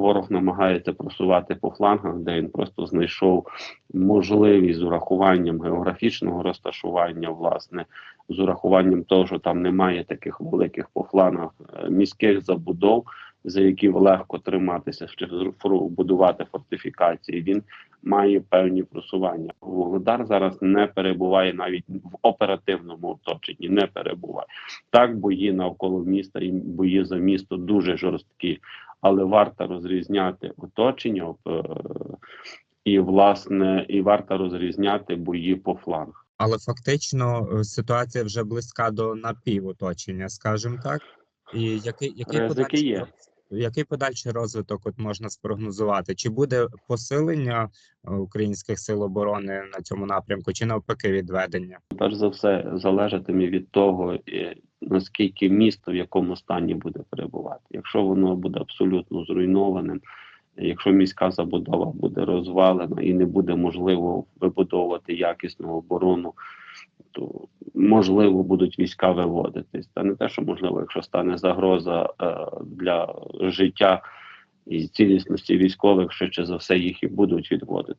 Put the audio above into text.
ворог намагається просувати по флангах, де він просто знайшов можливість з урахуванням географічного розташування, власне, з урахуванням того, що там немає таких великих по флангах е, міських забудов, за які легко триматися, будувати фортифікації. Він має певні просування. Вугледар зараз не перебуває навіть в оперативному оточенні, не перебуває. Так, бої навколо міста і бої за місто дуже жорсткі, але варто розрізняти оточення е, і власне, і варто розрізняти бої по флангах. Але фактично е, ситуація вже близька до напівоточення, скажімо так. І який, який, Ризики є. Який подальший розвиток от можна спрогнозувати? Чи буде посилення е, українських сил оборони на цьому напрямку, чи навпаки відведення? Перш за все залежатиме від того, е, наскільки місто в якому стані буде перебувати. Якщо воно буде абсолютно зруйнованим, якщо міська забудова буде розвалена і не буде можливо вибудовувати якісну оборону, то можливо будуть війська виводитись. Та не те, що можливо, якщо стане загроза е, для життя і цілісності військових, швидше за все їх і будуть відводити.